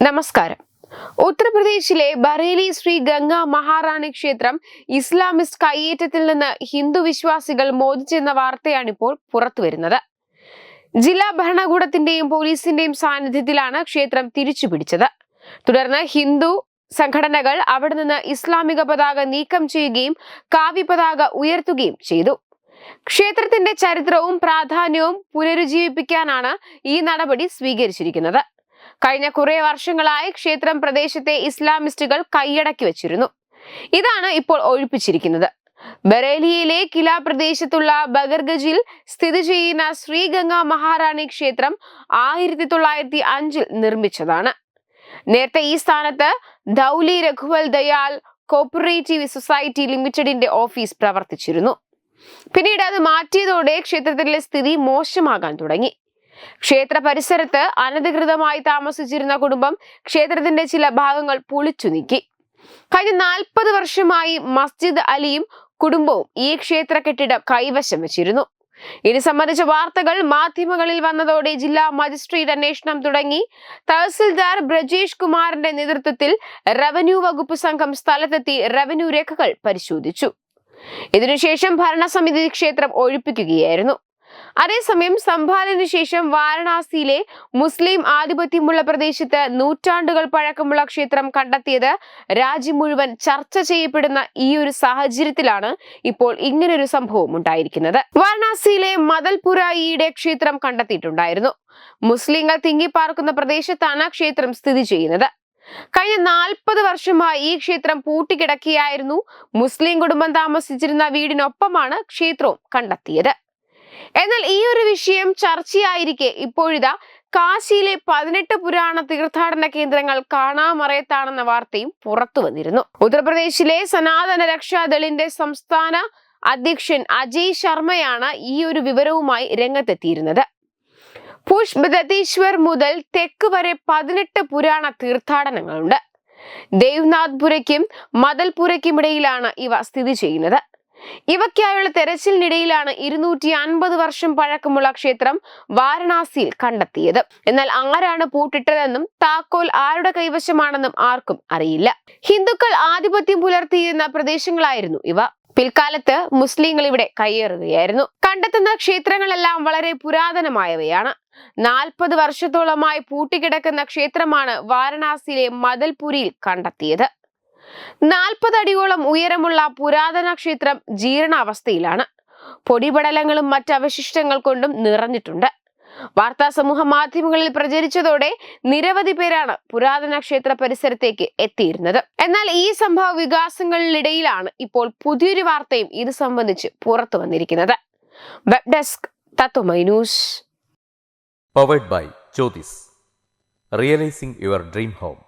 നമസ്കാരം. ഉത്തർപ്രദേശിലെ ബറേലി ശ്രീ ഗംഗ മഹാറാണി ക്ഷേത്രം ഇസ്ലാമിസ്റ്റ് കയ്യേറ്റത്തിൽ നിന്ന് ഹിന്ദു വിശ്വാസികൾ മോചിച്ചെന്ന വാർത്തയാണിപ്പോൾ പുറത്തുവരുന്നത്. ജില്ലാ ഭരണകൂടത്തിന്റെയും പോലീസിന്റെയും സാന്നിധ്യത്തിലാണ് ക്ഷേത്രം തിരിച്ചുപിടിച്ചത്. തുടർന്ന് ഹിന്ദു സംഘടനകൾ അവിടെ നിന്ന് ഇസ്ലാമിക പതാക നീക്കം ചെയ്യുകയും കാവ്യ പതാക ഉയർത്തുകയും ചെയ്തു. ക്ഷേത്രത്തിന്റെ ചരിത്രവും പ്രാധാന്യവും പുനരുജ്ജീവിപ്പിക്കാനാണ് ഈ നടപടി സ്വീകരിച്ചിരിക്കുന്നത്. കഴിഞ്ഞ കുറെ വർഷങ്ങളായി ക്ഷേത്രം പ്രദേശത്തെ ഇസ്ലാമിസ്റ്റുകൾ കൈയടക്കി വച്ചിരുന്നു. ഇതാണ് ഇപ്പോൾ ഒഴിപ്പിച്ചിരിക്കുന്നത്. ബറേലിയിലെ കില പ്രദേശത്തുള്ള ബഗർഗജിൽ സ്ഥിതി ചെയ്യുന്ന ശ്രീഗംഗ മഹാറാണി ക്ഷേത്രം ആയിരത്തി തൊള്ളായിരത്തി അഞ്ചിൽ നിർമ്മിച്ചതാണ്. നേരത്തെ ഈ സ്ഥാനത്ത് ധൗലി രഘുവൽ ദയാൽ കോപ്പറേറ്റീവ് സൊസൈറ്റി ലിമിറ്റഡിന്റെ ഓഫീസ് പ്രവർത്തിച്ചിരുന്നു. പിന്നീട് അത് മാറ്റിയതോടെ ക്ഷേത്രത്തിലെ സ്ഥിതി മോശമാകാൻ തുടങ്ങി. ക്ഷേത്ര പരിസരത്ത് അനധികൃതമായി താമസിച്ചിരുന്ന കുടുംബം ക്ഷേത്രത്തിന്റെ ചില ഭാഗങ്ങൾ പൊളിച്ചു നീക്കി. കഴിഞ്ഞ നാൽപ്പത് വർഷമായി മസ്ജിദ് അലിയും കുടുംബവും ഈ ക്ഷേത്ര കെട്ടിടം കൈവശം വെച്ചിരുന്നു. ഇത് സംബന്ധിച്ച വാർത്തകൾ മാധ്യമങ്ങളിൽ വന്നതോടെ ജില്ലാ മജിസ്ട്രേറ്റ് അന്വേഷണം തുടങ്ങി. തഹസിൽദാർ ബ്രജേഷ് കുമാറിന്റെ നേതൃത്വത്തിൽ റവന്യൂ വകുപ്പ് സംഘം സ്ഥലത്തെത്തി റവന്യൂ രേഖകൾ പരിശോധിച്ചു. ഇതിനുശേഷം ഭരണസമിതി ക്ഷേത്രം ഒഴിപ്പിക്കുകയായിരുന്നു. അതേസമയം സംഭാലിന് ശേഷം വാരണാസിയിലെ മുസ്ലിം ആധിപത്യമുള്ള പ്രദേശത്ത് നൂറ്റാണ്ടുകൾ പഴക്കമുള്ള ക്ഷേത്രം കണ്ടെത്തിയത് രാജ്യം മുഴുവൻ ചർച്ച ചെയ്യപ്പെടുന്ന ഈ ഒരു സാഹചര്യത്തിലാണ് ഇപ്പോൾ ഇങ്ങനൊരു സംഭവം ഉണ്ടായിരിക്കുന്നത്. വാരണാസിയിലെ മദൽപുര ഈയുടെ ക്ഷേത്രം കണ്ടെത്തിയിട്ടുണ്ടായിരുന്നു. മുസ്ലിങ്ങൾ തിങ്ങിപ്പാർക്കുന്ന പ്രദേശത്താണ് ക്ഷേത്രം സ്ഥിതി ചെയ്യുന്നത്. കഴിഞ്ഞ നാൽപ്പത് വർഷമായി ഈ ക്ഷേത്രം പൂട്ടിക്കിടക്കുകയായിരുന്നു. മുസ്ലിം കുടുംബം താമസിച്ചിരുന്ന വീടിനൊപ്പമാണ് ക്ഷേത്രവും കണ്ടെത്തിയത്. എന്നാൽ ഈ ഒരു വിഷയം ചർച്ചയായിരിക്കെ. ഇപ്പോഴിതാ കാശിയിലെ പതിനെട്ട് പുരാണ തീർത്ഥാടന കേന്ദ്രങ്ങൾ കാണാമറയത്താണെന്ന വാർത്തയും പുറത്തു വന്നിരുന്നു. ഉത്തർപ്രദേശിലെ സനാതന രക്ഷാദളിന്റെ സംസ്ഥാന അധ്യക്ഷൻ അജയ് ശർമ്മയാണ് ഈ ഒരു വിവരവുമായി രംഗത്തെത്തിയിരുന്നത്. പുഷ്പതീശ്വർ മുതൽ തെക്ക് വരെ പതിനെട്ട് പുരാണ തീർത്ഥാടനങ്ങളുണ്ട്. ദേവ്നാഥ്പുരയ്ക്കും മദൽപുരയ്ക്കുമിടയിലാണ് ഇവ സ്ഥിതി ചെയ്യുന്നത്. ഇവയ്ക്കായുള്ള തെരച്ചിലിനിടയിലാണ് ഇരുന്നൂറ്റി അൻപത് വർഷം പഴക്കമുള്ള ക്ഷേത്രം വാരണാസിയിൽ കണ്ടെത്തിയത്. എന്നാൽ ആരാണ് പൂട്ടിട്ടതെന്നും താക്കോൽ ആരുടെ കൈവശമാണെന്നും ആർക്കും അറിയില്ല. ഹിന്ദുക്കൾ ആധിപത്യം പുലർത്തിയിരുന്ന പ്രദേശങ്ങളായിരുന്നു ഇവ. പിൽക്കാലത്ത് മുസ്ലിങ്ങൾ ഇവിടെ കയ്യേറുകയായിരുന്നു. കണ്ടെത്തുന്ന ക്ഷേത്രങ്ങളെല്ലാം വളരെ പുരാതനമായവയാണ്. നാൽപ്പത് വർഷത്തോളമായി പൂട്ടിക്കിടക്കുന്ന ക്ഷേത്രമാണ് വാരണാസിയിലെ മദൽപുരിയിൽ കണ്ടെത്തിയത്. നാൽപ്പത് അടിയോളം ഉയരമുള്ള പുരാതന ക്ഷേത്രം ജീർണാവസ്ഥയിലാണ്. പൊടിപടലങ്ങളും മറ്റ് അവശിഷ്ടങ്ങൾ കൊണ്ടും നിറഞ്ഞിട്ടുണ്ട്. വാർത്താ സമൂഹ മാധ്യമങ്ങളിൽ പ്രചരിച്ചതോടെ നിരവധി പേരാണ് പുരാതന ക്ഷേത്ര പരിസരത്തേക്ക് എത്തിയിരുന്നത്. എന്നാൽ ഈ സംഭവ വികാസങ്ങളിലിടയിലാണ് ഇപ്പോൾ പുതിയൊരു വാർത്തയും ഇത് സംബന്ധിച്ച് പുറത്തു വന്നിരിക്കുന്നത്. Web desk news powered by Jyothis realising your dream home